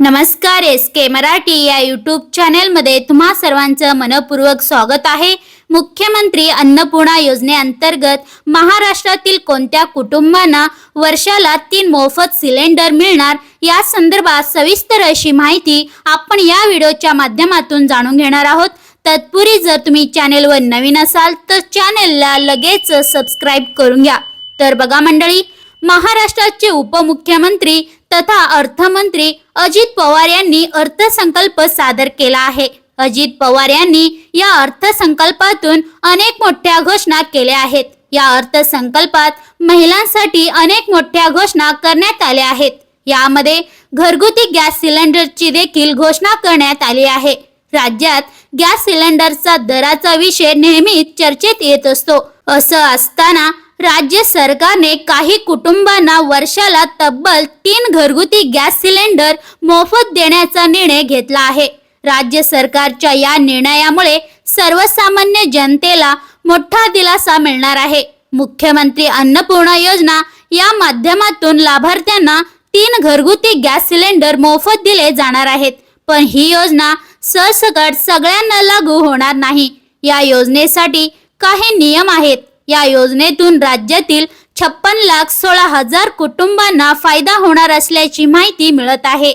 नमस्कार एस के मराठी या यूट्यूब चॅनेलमध्ये तुम्हा सर्वांचं मनपूर्वक स्वागत आहे. मुख्यमंत्री अन्नपूर्णा योजनेअंतर्गत महाराष्ट्रातील कोणत्या कुटुंबांना वर्षाला तीन मोफत सिलेंडर मिळणार? या संदर्भात सविस्तर अशी माहिती आपण या व्हिडिओच्या माध्यमातून जाणून घेणार आहोत. तत्पूर्वी जर तुम्ही चॅनेलवर नवीन असाल तर चॅनेलला लगेच सबस्क्राईब करून घ्या. तर बघा मंडळी महाराष्ट्राचे उपमुख्यमंत्री तथा अर्थमंत्री अजित पवार यांनी अर्थसंकल्प सादर केला आहे. अजित पवार यांनी या अर्थसंकल्पातून अनेक मोठ्या घोषणा केल्या आहेत. या अर्थसंकल्पात महिलांसाठी अनेक मोठ्या घोषणा करण्यात आल्या आहेत. यामध्ये घरगुती गॅस सिलेंडरची देखील घोषणा करण्यात आली आहे. राज्यात गॅस सिलेंडरचा दराचा विषय नेहमीच चर्चेत येत असतो. असं असताना राज्य सरकारने काही कुटुंबांना वर्षाला तब्बल तीन घरगुती गॅस सिलेंडर मोफत देण्याचा निर्णय घेतला आहे. राज्य सरकारच्या या निर्णयामुळे सर्वसामान्य जनतेला मोठा दिलासा मिळणार आहे. मुख्यमंत्री अन्नपूर्णा योजना या माध्यमातून लाभार्थ्यांना तीन घरगुती गॅस सिलेंडर मोफत दिले जाणार आहेत. पण ही योजना सरसकट सगळ्यांना लागू होणार नाही. या योजनेसाठी काही नियम आहेत. या योजनेतून राज्यातील छप्पन लाख सोळा हजार कुटुंबांना फायदा होणार असल्याची माहिती मिळत आहे.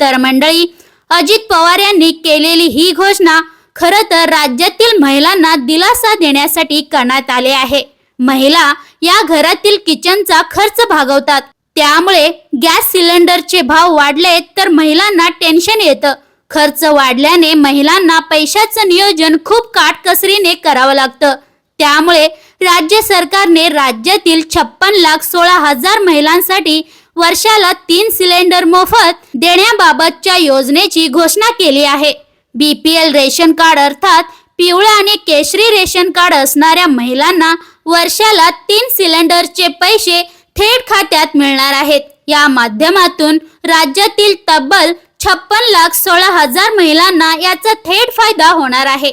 तर मंडळी अजित पवार यांनी केलेली ही घोषणा खर तर राज्यातील महिलांना दिलासा देण्यासाठी करण्यात आले आहे. महिला या घरातील किचनचा खर्च भागवतात. त्यामुळे गॅस सिलेंडरचे भाव वाढले तर महिलांना टेन्शन येतं. खर्च वाढल्याने महिलांना पैशाचं नियोजन खूप काटकसरीने करावं लागतं. त्यामुळे राज्य सरकारने राज्यातील छप्पन लाख सोळा हजार महिलांसाठी वर्षाला तीन सिलेंडर मोफत देण्याबाबतच्या योजनेची घोषणा केली आहे. बीपीएल रेशन कार्ड अर्थात पिवळ्या आणि केशरी रेशन कार्ड असणाऱ्या महिलांना वर्षाला तीन सिलेंडरचे पैसे थेट खात्यात मिळणार आहेत. या माध्यमातून राज्यातील तब्बल छप्पन लाख सोळा हजार महिलांना याचा थेट फायदा होणार आहे.